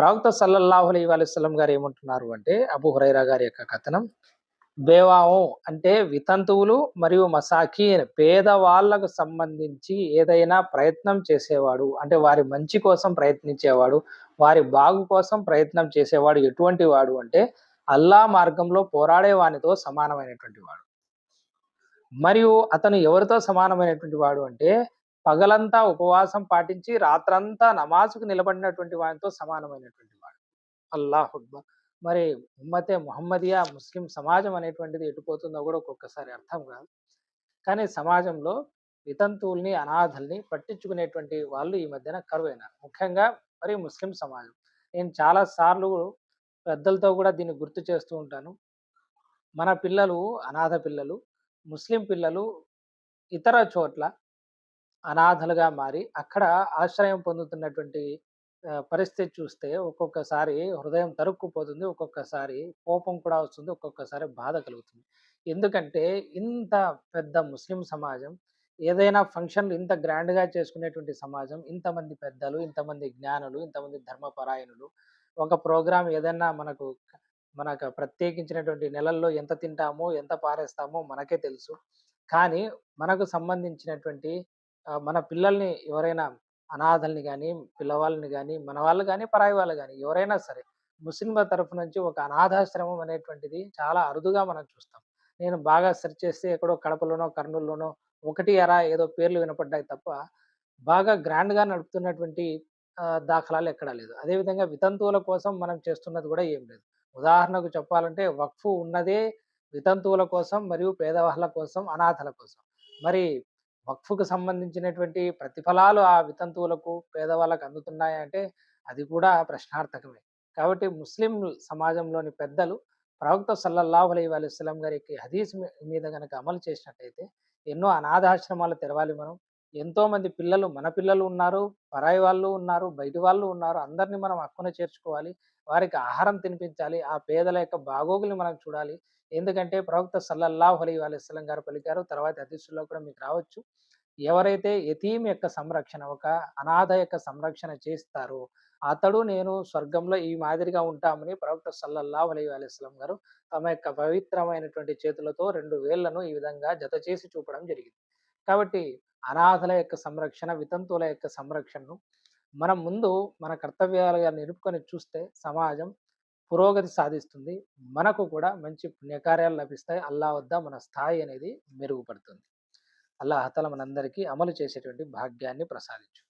ప్రవక్త సల్లల్లాహు అలైహి వసల్లం గారు ఏమంటున్నారు అంటే అబు హురైరా గారి యొక్క కథనం బేవాము అంటే వితంతువులు మరియు మసాకీన్ పేదవాళ్ళకు సంబంధించి ఏదైనా ప్రయత్నం చేసేవాడు అంటే వారి మంచి కోసం ప్రయత్నించేవాడు వారి బాగు కోసం ప్రయత్నం చేసేవాడు ఎటువంటి వాడు అంటే అల్లా మార్గంలో పోరాడే వానితో సమానమైనటువంటి వాడు. మరియు అతను ఎవరితో సమానమైనటువంటి వాడు అంటే పగలంతా ఉపవాసం పాటించి రాత్రంతా నమాజుకు నిలబడినటువంటి వాడితో సమానమైనటువంటి వాడు. అల్లాహ్ అక్బర్. మరి ఉమ్మతే మొహమ్మదియా ముస్లిం సమాజం అనేటువంటిది ఎటుపోతుందో కూడా ఒక్కొక్కసారి అర్థం కాదు. కానీ సమాజంలో వితంతువుల్ని అనాథల్ని పట్టించుకునేటువంటి వాళ్ళు ఈ మధ్యన కరువైనారు. ముఖ్యంగా మరి ముస్లిం సమాజం. నేను చాలా సార్లు పెద్దలతో కూడా దీన్ని గుర్తు చేస్తూ ఉంటాను. మన పిల్లలు అనాథ పిల్లలు ముస్లిం పిల్లలు ఇతర చోట్ల అనాథలుగా మారి అక్కడ ఆశ్రయం పొందుతున్నటువంటి పరిస్థితి చూస్తే ఒక్కొక్కసారి హృదయం తరుక్కుపోతుంది ఒక్కొక్కసారి కోపం కూడా వస్తుంది ఒక్కొక్కసారి బాధ కలుగుతుంది. ఎందుకంటే ఇంత పెద్ద ముస్లిం సమాజం ఏదైనా ఫంక్షన్లు ఇంత గ్రాండ్గా చేసుకునేటువంటి సమాజం ఇంతమంది పెద్దలు ఇంతమంది జ్ఞానులు ఇంతమంది ధర్మపరాయణులు ఒక ప్రోగ్రాం ఏదైనా మనకు మనకు ప్రత్యేకించినటువంటి నెలల్లో ఎంత తింటామో ఎంత పారేస్తామో మనకే తెలుసు. కానీ మనకు సంబంధించినటువంటి మన పిల్లల్ని ఎవరైనా అనాథల్ని కానీ పిల్లవాళ్ళని కానీ మన వాళ్ళు కానీ పరాయి వాళ్ళు కానీ ఎవరైనా సరే ముస్లింల తరఫు నుంచి ఒక అనాథాశ్రమం అనేటువంటిది చాలా అరుదుగా మనం చూస్తాం. నేను బాగా సెర్చ్ చేస్తే ఎక్కడో కడపలోనో కర్నూలులోనో ఒకటి అరా ఏదో పేర్లు వినపడ్డాయి తప్ప బాగా గ్రాండ్గా నడుపుతున్నటువంటి దాఖలాలు ఎక్కడా లేదు. అదేవిధంగా వితంతువుల కోసం మనం చేస్తున్నది కూడా ఏం లేదు. ఉదాహరణకు చెప్పాలంటే వక్ఫ్ ఉన్నదే వితంతువుల కోసం మరియు పేదవాళ్ళ కోసం అనాథల కోసం. మరి వక్ఫ్కు సంబంధించినటువంటి ప్రతిఫలాలు ఆ వితంతువులకు పేదవాళ్ళకు అందుతున్నాయంటే అది కూడా ప్రశ్నార్థకమే. కాబట్టి ముస్లిం సమాజంలోని పెద్దలు ప్రవక్త సల్లల్లాహు అలై వసల్లం గారికి హదీస్ మీద కనుక అమలు చేసినట్టయితే ఎన్నో అనాథాశ్రమాలు తెరవాలి మనం. ఎంతో మంది పిల్లలు మన పిల్లలు ఉన్నారు పరాయి వాళ్ళు ఉన్నారు బయటి వాళ్ళు ఉన్నారు. అందరినీ మనం హక్కున చేర్చుకోవాలి. వారికి ఆహారం తినిపించాలి. ఆ పేదల యొక్క బాగోగులు మనం చూడాలి. ఎందుకంటే ప్రవక్త సల్లల్లాహు అలైహి వసల్లం గారు పలికారు తర్వాత హదీసుల్లో కూడా మీకు రావచ్చు. ఎవరైతే యతీం యొక్క సంరక్షణ ఒక అనాథ యొక్క సంరక్షణ చేస్తారో అతడు నేను స్వర్గంలో ఈ మాదిరిగా ఉంటామని ప్రవక్త సల్లల్లాహు అలీ అలైస్లం గారు తమ యొక్క పవిత్రమైనటువంటి చేతులతో రెండు వేళ్ళను ఈ విధంగా జత చేసి చూపడం జరిగింది. కాబట్టి అనాథల యొక్క సంరక్షణ వితంతువుల యొక్క సంరక్షణను మనం ముందు మన కర్తవ్యాలుగా నిలుపుకొని చూస్తే సమాజం పురోగతి సాధిస్తుంది. మనకు కూడా మంచి పుణ్యకార్యాలు లభిస్తాయి. అల్లా వద్ద మన స్థాయి అనేది మెరుగుపడుతుంది. అల్లాహతల మనందరికీ అమలు చేసేటువంటి భాగ్యాన్ని ప్రసాదించు